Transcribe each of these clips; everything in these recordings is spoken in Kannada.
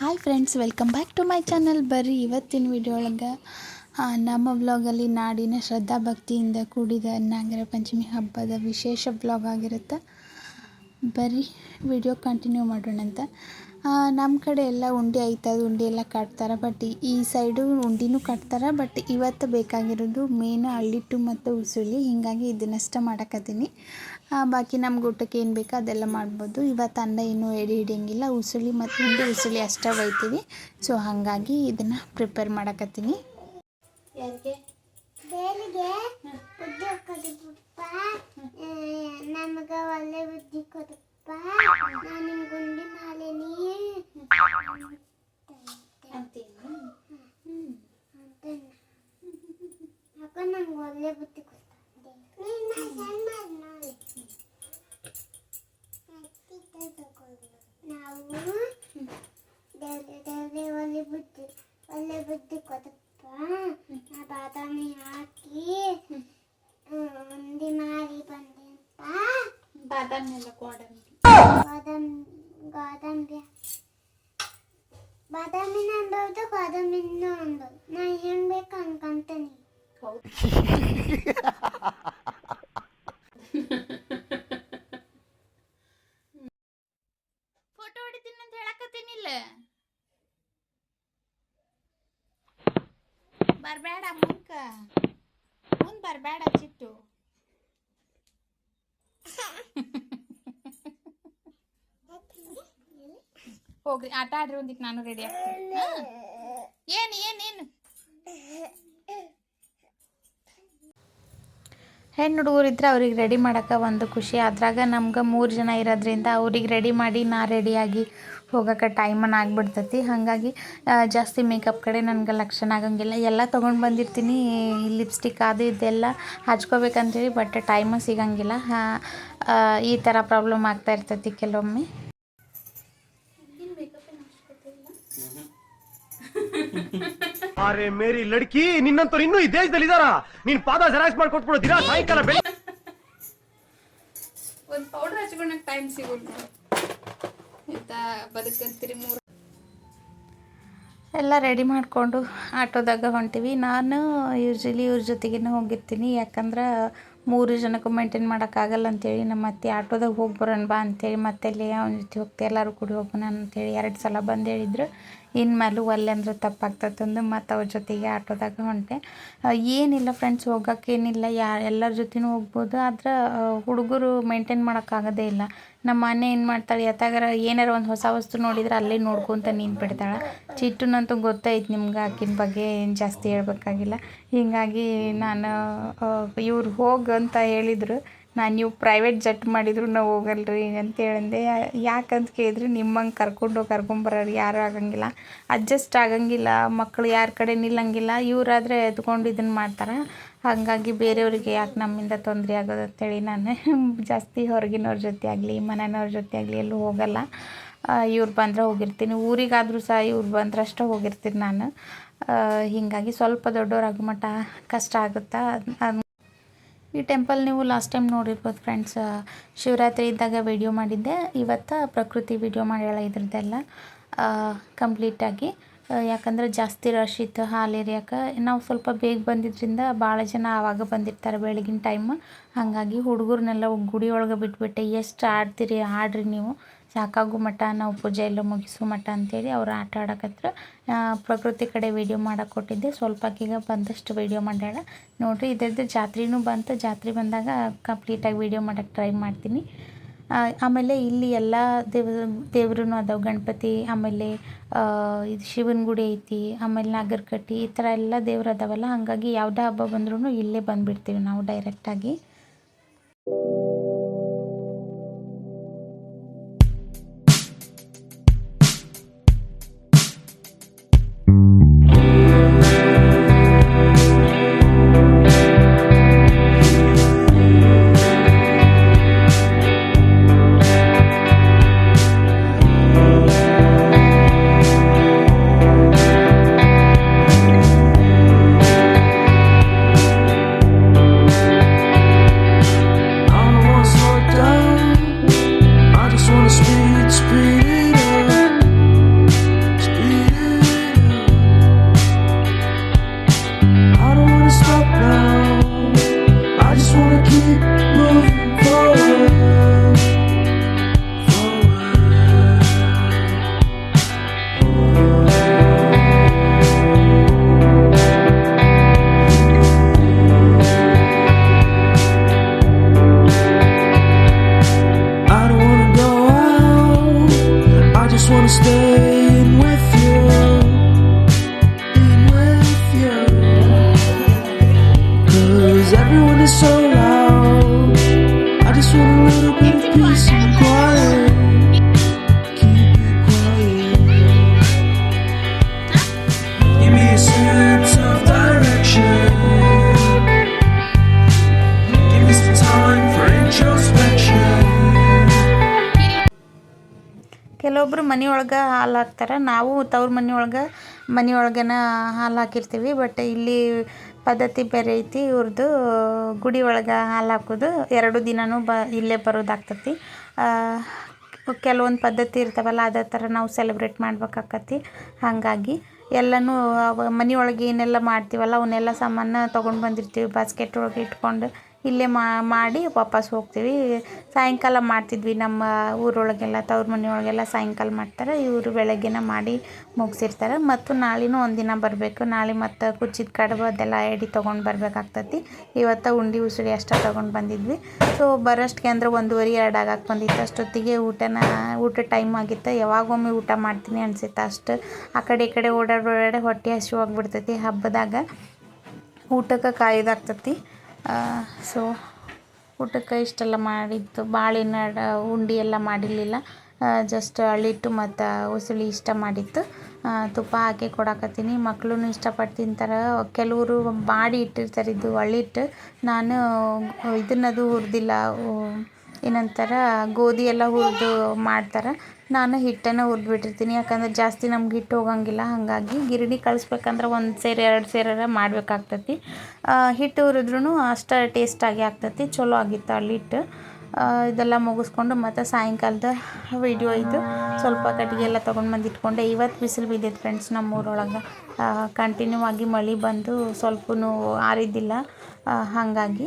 Hi friends welcome back to my channel ಬರ್ರಿ, ಇವತ್ತಿನ ವಿಡಿಯೋ ಒಳಗೆ ನಮ್ಮ ವ್ಲಾಗಲ್ಲಿ ನಾಡಿನ ಶ್ರದ್ಧಾ ಭಕ್ತಿಯಿಂದ ಕೂಡಿದ ನಾಗರ ಪಂಚಮಿ ಹಬ್ಬದ ವಿಶೇಷ ವ್ಲಾಗ್ ಆಗಿರುತ್ತೆ. ಬರ್ರಿ ವಿಡಿಯೋ ಕಂಟಿನ್ಯೂ ಮಾಡೋಣಂತ. ನಮ್ಮ ಕಡೆ ಎಲ್ಲ ಉಂಡೆ ಆಯ್ತದ ಉಂಡೆ ಎಲ್ಲ ಕಟ್ತಾರೆ ಬಟ್ ಈ ಸೈಡು ಉಂಡಿನೂ ಕಟ್ತಾರೆ ಬಟ್ ಇವತ್ತು ಬೇಕಾಗಿರೋದು ಮೇನ್ ಅಳ್ಳಿಟ್ಟು ಮತ್ತು ಉಸುಳಿ, ಹೀಗಾಗಿ ಇದನ್ನಷ್ಟ ಮಾಡಕತ್ತೀನಿ. ಬಾಕಿ ನಮ್ಗೆ ಊಟಕ್ಕೆ ಏನು ಬೇಕೋ ಅದೆಲ್ಲ ಮಾಡ್ಬೋದು. ಇವತ್ತು ಅನ್ನ ಏನೂ ಎಡೆ ಹಿಡಿಯಂಗಿಲ್ಲ, ಉಸುಳಿ ಮತ್ತು ಉಂಡೆ ಉಸುಳಿ ಅಷ್ಟೇ ಒಯ್ತೀವಿ. ಸೊ ಹಾಗಾಗಿ ಇದನ್ನು ಪ್ರಿಪೇರ್ ಮಾಡಕತ್ತೀನಿ. ನಮಗೆ ಒಳ್ಳೆ ಬುದ್ಧಿ ಕೊಡಪ್ಪ ನಾನು ನಿಮ್ ಗುಂಡಿ ಮಾಲೇನಿ ಅಕ್ಕ ನಂಗೆ ಒಳ್ಳೆ ಬುದ್ಧಿ ಕೊಡ್ತಾರೆ ನಾವು ದೇವ್ರೆ ದೇವ್ರೆ ಒಳ್ಳೆ ಬುದ್ಧಿ ಒಳ್ಳೆ ಬುದ್ಧಿ ಕೊಡಪ್ಪ ನಾ ಬಾದಾಮಿ ಹಾಕಿ ಉಂಡಿ ಮಾರಿ ಬಂದೆಪ್ಪ ಬಾದಾಮಿ ಎಲ್ಲ ಗೋಡಂಬಿ ಗೋಡಂಬಿ ಗೋಡಂಬಿನ ಅನ್ಬೋದು ನಾ ಹೆಂಗ್ ಬೇಕು ಅನ್ಕೊಂತೀನಿ ಫೋಟೋ ಹೊಡಿತೀನಿ ಅಂತ ಹೇಳಕತ್ತೀನಿಲ್ಲ. ಬರಬೇಡ ಮುಂಕ. ಮುಂದ್ ಬರಬೇಡ ಚಿಟ್ಟು. ಹೋಗ್ರಿ, ಆಟ ಆಡ್ರಿ ಒಂದಿಕ್ ನಾನು ರೆಡಿ ಆಗ್ತೀನಿ. ಏನು ಏನು ಏನು? ಹೆಣ್ಣು ಹುಡುಗರು ಇದ್ರೆ ಅವ್ರಿಗೆ ರೆಡಿ ಮಾಡೋಕೆ ಒಂದು ಖುಷಿ. ಅದ್ರಾಗ ನಮ್ಗೆ ಮೂರು ಜನ ಇರೋದ್ರಿಂದ ಅವ್ರಿಗೆ ರೆಡಿ ಮಾಡಿ ನಾ ರೆಡಿಯಾಗಿ ಹೋಗೋಕೆ ಟೈಮನ್ನು ಆಗ್ಬಿಡ್ತೈತಿ. ಹಾಗಾಗಿ ಜಾಸ್ತಿ ಮೇಕಪ್ ಕಡೆ ನನಗೆ ಲಕ್ಷಣ ಆಗಂಗಿಲ್ಲ. ಎಲ್ಲ ತೊಗೊಂಡು ಬಂದಿರ್ತೀನಿ. ಲಿಪ್ಸ್ಟಿಕ್ ಅದು ಇದೆಲ್ಲ ಹಚ್ಕೋಬೇಕಂತೇಳಿ ಬಟ್ ಟೈಮ ಸಿಗಂಗಿಲ್ಲ. ಈ ಥರ ಪ್ರಾಬ್ಲಮ್ ಆಗ್ತಾ ಇರ್ತೈತಿ ಕೆಲವೊಮ್ಮೆ. ಅರೆ ಮೇರಿ ಲಡ್ಕಿ ನಿನ್ನಂತ ಇನ್ನು ಈ ದೇಶದಲ್ಲಿ ಇದಾರ? ನೀನ್ ಪಾದ ಜೆರಾಕ್ಸ್ ಮಾಡಿ ದಿನ ಸಾಯಂಕಾಲ ಬೆಳಿ ಒಂದು ಪೌಡರ್ ಹಚ್ಕೊಳಕ್ಕೆ ಟೈಮ್ ಸಿಗೋಲ್ಲ ಆಯ್ತಾ? ಬದುಕಂತೀರಿ ಮೂರು ಎಲ್ಲ ರೆಡಿ ಮಾಡಿಕೊಂಡು ಆಟೋದಾಗ ಹೊಂಟಿವಿ. ನಾನು ಯೂಶ್ವಲಿ ಇವ್ರ ಜೊತೆಗೇ ಹೋಗಿರ್ತೀನಿ. ಯಾಕಂದ್ರೆ ಮೂರು ಜನಕ್ಕೂ ಮೇಂಟೈನ್ ಮಾಡೋಕ್ಕಾಗಲ್ಲ ಅಂತೇಳಿ ನಮ್ಮ ಅತ್ತೆ ಆಟೋದಾಗ ಹೋಗಿ ಬರೋಣ ಬಾ ಅಂತೇಳಿ ಮತ್ತೆ ಅಲ್ಲಿ ಅವ್ನ ಜೊತೆ ಹೋಗ್ತೆ ಎಲ್ಲರೂ ಕೂಡಿ ಹೋಗೋಣ ಅಂತೇಳಿ ಎರಡು ಸಲ ಬಂದು ಹೇಳಿದ್ರು. ಇನ್ಮೇಲೂ ಒಲ್ಲೆ ಅಂದ್ರೆ ತಪ್ಪಾಗ್ತದೆ ಅಂದು ಮತ್ತು ಅವ್ರ ಜೊತೆಗೆ ಆಟೋದಾಗ ಹೊಂಟೆ. ಏನಿಲ್ಲ ಫ್ರೆಂಡ್ಸ್ ಹೋಗೋಕ್ಕೇನಿಲ್ಲ ಯಾ, ಎಲ್ಲರ ಜೊತೆನೂ ಹೋಗ್ಬೋದು, ಆದ್ರೆ ಹುಡುಗರು ಮೇಂಟೈನ್ ಮಾಡೋಕ್ಕಾಗೋದೇ ಇಲ್ಲ. ನಮ್ಮ ಮನೆ ಏನು ಮಾಡ್ತಾಳೆ, ಯಾತಾಗಾರ ಏನಾರ ಒಂದು ಹೊಸ ವಸ್ತು ನೋಡಿದ್ರೆ ಅಲ್ಲೇ ನೋಡ್ಕೊತ ನಿಂತು ಬಿಡ್ತಾಳೆ. ಚಿಟ್ಟುನಂತೂ ಗೊತ್ತಾಯ್ತು ನಿಮ್ಗೆ ಆಕಿನ ಬಗ್ಗೆ ಏನು ಜಾಸ್ತಿ ಹೇಳ್ಬೇಕಾಗಿಲ್ಲ. ಹೀಗಾಗಿ ನಾನು ಇವ್ರು ಹೋಗಂತ ಹೇಳಿದರು. ನಾನು ನೀವು ಪ್ರೈವೇಟ್ ಜಟ್ ಮಾಡಿದ್ರು ನಾವು ಹೋಗಲ್ರಿ ಅಂತ ಹೇಳಿದೆ. ಯಾಕಂತ ಕೇಳಿದ್ರಿ, ನಿಮ್ಮಂಗೆ ಕರ್ಕೊಂಡು ಕರ್ಕೊಂಬರೋರು ಯಾರು ಆಗಂಗಿಲ್ಲ. ಅಡ್ಜಸ್ಟ್ ಆಗಂಗಿಲ್ಲ ಮಕ್ಕಳು ಯಾರ ಕಡೆ ನಿಲ್ಲಂಗಿಲ್ಲ, ಇವರಾದರೆ ಎದ್ಕೊಂಡು ಇದನ್ನು ಮಾಡ್ತಾರೆ. ಹಾಗಾಗಿ ಬೇರೆಯವ್ರಿಗೆ ಯಾಕೆ ನಮ್ಮಿಂದ ತೊಂದರೆ ಆಗೋದು ಅಂತೇಳಿ ನಾನು ಜಾಸ್ತಿ ಹೊರಗಿನವ್ರ ಜೊತೆ ಆಗಲಿ ಮನೆಯವ್ರ ಜೊತೆ ಆಗಲಿ ಎಲ್ಲೂ ಹೋಗಲ್ಲ. ಇವ್ರು ಬಂದರೆ ಹೋಗಿರ್ತೀನಿ. ಊರಿಗಾದರೂ ಸಹ ಇವ್ರು ಬಂದ್ರೆ ಅಷ್ಟೇ ಹೋಗಿರ್ತೀನಿ ನಾನು. ಹೀಗಾಗಿ ಸ್ವಲ್ಪ ದೊಡ್ಡವರಾಗೋ ಮಟ್ಟ ಕಷ್ಟ ಆಗುತ್ತಾ? ಈ ಟೆಂಪಲ್ ನೀವು ಲಾಸ್ಟ್ ಟೈಮ್ ನೋಡಿರ್ಬೋದು ಫ್ರೆಂಡ್ಸ್ ಶಿವರಾತ್ರಿ ಇದ್ದಾಗ ವಿಡಿಯೋ ಮಾಡಿದ್ದೆ. ಇವತ್ತು ಪ್ರಕೃತಿ ವಿಡಿಯೋ ಮಾಡ್ಯಾಳ ಇದ್ರದ್ದೆಲ್ಲ ಕಂಪ್ಲೀಟಾಗಿ ಯಾಕಂದ್ರೆ ಜಾಸ್ತಿ ರಶ್ ಇತ್ತು ಹಾಲು ಏರಿಯಾಕ. ನಾವು ಸ್ವಲ್ಪ ಬೇಗ ಬಂದಿದ್ದರಿಂದ ಭಾಳ ಜನ ಆವಾಗ ಬಂದಿರ್ತಾರೆ ಬೆಳಗಿನ ಟೈಮ್ ಹಾಗಾಗಿ ಹುಡುಗರನ್ನೆಲ್ಲ ಗುಡಿ ಒಳಗೆ ಬಿಟ್ಬಿಟ್ಟೆ. ಎಷ್ಟು ಆಡ್ತೀರಿ, ಆಡ್ರಿ ನೀವು. ಸಾಕಾಗೋ ಮಠ, ನಾವು ಪೂಜೆ ಎಲ್ಲ ಮುಗಿಸು ಮಠ ಅಂತೇಳಿ ಅವ್ರು ಆಟ ಆಡಕತ್ರ ಪ್ರಕೃತಿ ಕಡೆ ವಿಡಿಯೋ ಮಾಡಕ್ಕೆ ಕೊಟ್ಟಿದ್ದೆ ಸ್ವಲ್ಪ ಈಗ ಬಂದಷ್ಟು ವಿಡಿಯೋ ಮಾಡ್ಯಾಳ. ನೋಡಿರಿ, ಇದ್ರದ್ದು ಜಾತ್ರೆನೂ ಬಂತು. ಜಾತ್ರೆ ಬಂದಾಗ ಕಂಪ್ಲೀಟಾಗಿ ವೀಡಿಯೋ ಮಾಡೋಕ್ಕೆ ಟ್ರೈ ಮಾಡ್ತೀನಿ. ಆಮೇಲೆ ಇಲ್ಲಿ ಎಲ್ಲ ದೇವ ದೇವ್ರೂ ಅದಾವೆ. ಗಣಪತಿ, ಆಮೇಲೆ ಇದು ಶಿವನ ಗುಡಿ ಐತಿ, ಆಮೇಲೆ ನಾಗರಕಟ್ಟಿ ಈ ಥರ ಎಲ್ಲ ದೇವ್ರು ಅದಾವಲ್ಲ, ಹಾಗಾಗಿ ಯಾವುದೇ ಹಬ್ಬ ಬಂದ್ರೂ ಇಲ್ಲೇ ಬಂದುಬಿಡ್ತೀವಿ ನಾವು ಡೈರೆಕ್ಟಾಗಿ 你 peace and quiet. Keep it quiet. Give me a sense of direction. Give me some time for introspection. ಕೆಲವೊಬ್ರು ಮನೆಯೊಳಗೆ ಹಾಲು ಹಾಕ್ತಾರೆ ನಾವು ತವ್ರ ಮನೆಯೊಳಗೆ ಮನೆಯೊಳಗನ ಹಾಲು ಹಾಕಿರ್ತೀವಿ ಬಟ್ ಇಲ್ಲಿ ಪದ್ಧತಿ ಬೇರೆ ಐತಿ ಇವ್ರದ್ದು ಗುಡಿ ಒಳಗೆ ಹಾಲು ಹಾಕೋದು ಎರಡು ದಿನವೂ ಬ ಇಲ್ಲೇ ಬರೋದಾಗ್ತತಿ. ಕೆಲವೊಂದು ಪದ್ಧತಿ ಇರ್ತಾವಲ್ಲ, ಅದೇ ಥರ ನಾವು ಸೆಲೆಬ್ರೇಟ್ ಮಾಡ್ಬೇಕಾಕತಿ. ಹಾಗಾಗಿ ಎಲ್ಲನೂ ಮನೆಯೊಳಗೆ ಏನೆಲ್ಲ ಮಾಡ್ತೀವಲ್ಲ, ಅವನ್ನೆಲ್ಲ ಸಾಮಾನು ತೊಗೊಂಡು ಬಂದಿರ್ತೀವಿ ಬಾಸ್ಕೆಟ್ ಒಳಗೆ ಇಟ್ಕೊಂಡು. ಇಲ್ಲೇ ಮಾಡಿ ವಾಪಸ್ ಹೋಗ್ತೀವಿ. ಸಾಯಂಕಾಲ ಮಾಡ್ತಿದ್ವಿ ನಮ್ಮ ಊರೊಳಗೆಲ್ಲ, ತವ್ರ ಮನೆಯೊಳಗೆಲ್ಲ ಸಾಯಂಕಾಲ ಮಾಡ್ತಾರೆ. ಇವರು ಬೆಳಗ್ಗೆನ ಮಾಡಿ ಮುಗಿಸಿರ್ತಾರೆ. ಮತ್ತು ನಾಳೆನೂ ಒಂದಿನ ಬರಬೇಕು. ನಾಳೆ ಮತ್ತು ಕುಚ್ಚಿದ ಕಡುಬು ಅದೆಲ್ಲ ಎಡಿ ತೊಗೊಂಡು ಬರಬೇಕಾಗ್ತತಿ. ಇವತ್ತು ಉಂಡೆ, ಉಸುಳಿ ಅಷ್ಟೇ ತೊಗೊಂಡು ಬಂದಿದ್ವಿ. ಸೊ ಬರೋಷ್ಟಿಗೆ ಅಂದ್ರೆ ಒಂದೂವರೆ ಎರಡು ಆಗಕ್ಕೆ ಬಂದಿತ್ತು. ಅಷ್ಟೊತ್ತಿಗೆ ಊಟನ, ಊಟ ಟೈಮ್ ಆಗಿತ್ತು. ಯಾವಾಗೊಮ್ಮೆ ಊಟ ಮಾಡ್ತೀನಿ ಅನಿಸುತ್ತೆ ಅಷ್ಟು. ಆ ಕಡೆ ಈ ಕಡೆ ಓಡಾಡಿ ಓಡಾಡಿ ಹೊಟ್ಟೆ ಹಸಿವಾಗ್ಬಿಡ್ತೈತಿ ಹಬ್ಬದಾಗ ಊಟಕ್ಕೆ ಕಾಯೋದಾಗ್ತತಿ. ಸೊ ಊಟಕ್ಕೆ ಇಷ್ಟೆಲ್ಲ ಮಾಡಿದ್ದು. ಬಾಳಿನ ಉಂಡೆ ಎಲ್ಲ ಮಾಡಿರಲಿಲ್ಲ. ಜಸ್ಟ್ ಅಳ್ಳಿಟ್ಟು ಮತ್ತು ಉಸುಳಿ ಇಷ್ಟ ಮಾಡಿತ್ತು. ತುಪ್ಪ ಹಾಕಿ ಕೊಡಕತ್ತೀನಿ. ಮಕ್ಕಳು ಇಷ್ಟಪಟ್ಟು ತಿಂತಾರೆ. ಕೆಲವರು ಮಾಡಿ ಇಟ್ಟಿರ್ತಾರೆ ಇದು ಅಳ್ಳಿಟ್ಟು. ನಾನು ಇದನ್ನದು ಹುರಿದಿಲ್ಲ. ಏನಂತಾರೆ ಗೋಧಿ ಎಲ್ಲ ಹುರಿದು ಮಾಡ್ತಾರೆ. ನಾನು ಹಿಟ್ಟನ್ನು ಹುರಿದ್ಬಿಟ್ಟಿರ್ತೀನಿ. ಯಾಕಂದ್ರೆ ಜಾಸ್ತಿ ನಮ್ಗೆ ಹಿಟ್ಟು ಹೋಗಂಗಿಲ್ಲ. ಹಾಗಾಗಿ ಗಿರಣಿ ಕಳಿಸ್ಬೇಕಂದ್ರೆ ಒಂದು ಸೇರು ಎರಡು ಸೇರಾರ ಮಾಡಬೇಕಾಗ್ತತಿ. ಹಿಟ್ಟು ಹುರಿದ್ರೂ ಅಷ್ಟು ಟೇಸ್ಟಾಗಿ ಆಗ್ತತಿ. ಚಲೋ ಆಗಿತ್ತು ಅಲ್ಲಿಟ್ಟು ಆ, ಇದೆಲ್ಲ ಮುಗಿಸ್ಕೊಂಡು ಮತ್ತು ಸಾಯಂಕಾಲದ ವಿಡಿಯೋ ಇದು ಸ್ವಲ್ಪ ಕಟ್ಟಿಗೆ ಎಲ್ಲ ತೊಗೊಂಡು ಬಂದು ಇಟ್ಕೊಂಡೆ. ಇವತ್ತು ಬಿಸಿಲು ಬಿದ್ದೈತೆ ಫ್ರೆಂಡ್ಸ್ ನಮ್ಮ ಊರೊಳಗೆ ಕಂಟಿನ್ಯೂ ಆಗಿ ಮಳೆ ಬಂದು ಸ್ವಲ್ಪನೂ ಆರಿದ್ದಿಲ್ಲ. ಹಾಗಾಗಿ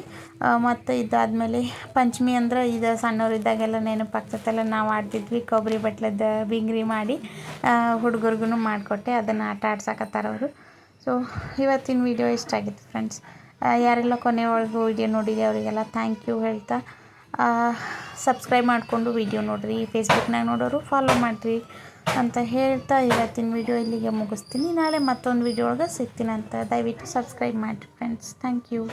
ಮತ್ತು ಇದಾದಮೇಲೆ ಪಂಚಮಿ ಅಂದ್ರೆ ಇದು ಸಣ್ಣವರಿದ್ದಾಗೆಲ್ಲ ನೆನಪಾಗ್ತೈತಲ್ಲ ನಾವು ಆಡ್ತಿದ್ವಿ ಕೊಬ್ಬರಿ ಬಟ್ಲದ ಬಿಂಗ್ರಿ ಮಾಡಿ ಹುಡುಗರಿಗೂ ಮಾಡಿಕೊಟ್ಟೆ. ಅದನ್ನು ಆಟ ಆಡ್ಸಕತ್ತಾರ ಅವರು. ಸೊ ಇವತ್ತಿನ ವಿಡಿಯೋ ಇಷ್ಟ ಆಗಿತ್ತು ಫ್ರೆಂಡ್ಸ್ ಯಾರೆಲ್ಲ ಕೊನೆವರೆಗೂ ವಿಡಿಯೋ ನೋಡಿದೆ ಅವರಿಗೆಲ್ಲ ಥ್ಯಾಂಕ್ ಯು ಹೇಳ್ತಾ. ಸಬ್ಸ್ಕ್ರೈಬ್ ಮಾಡಿಕೊಂಡು ವಿಡಿಯೋ ನೋಡಿರಿ ಫೇಸ್ಬುಕ್ನಾಗ ನೋಡೋರು ಫಾಲೋ ಮಾಡಿರಿ ಅಂತ ಹೇಳ್ತಾ ಇವತ್ತಿನ ವಿಡಿಯೋ ಇಲ್ಲಿಗೆ ಮುಗಿಸ್ತೀನಿ. ನಾಳೆ ಮತ್ತೊಂದು ವಿಡಿಯೋ ಒಳಗೆ ಸಿಗ್ತೀನಂತ ದಯವಿಟ್ಟು ಸಬ್ಸ್ಕ್ರೈಬ್ ಮಾಡಿರಿ ಫ್ರೆಂಡ್ಸ್ ಥ್ಯಾಂಕ್ ಯು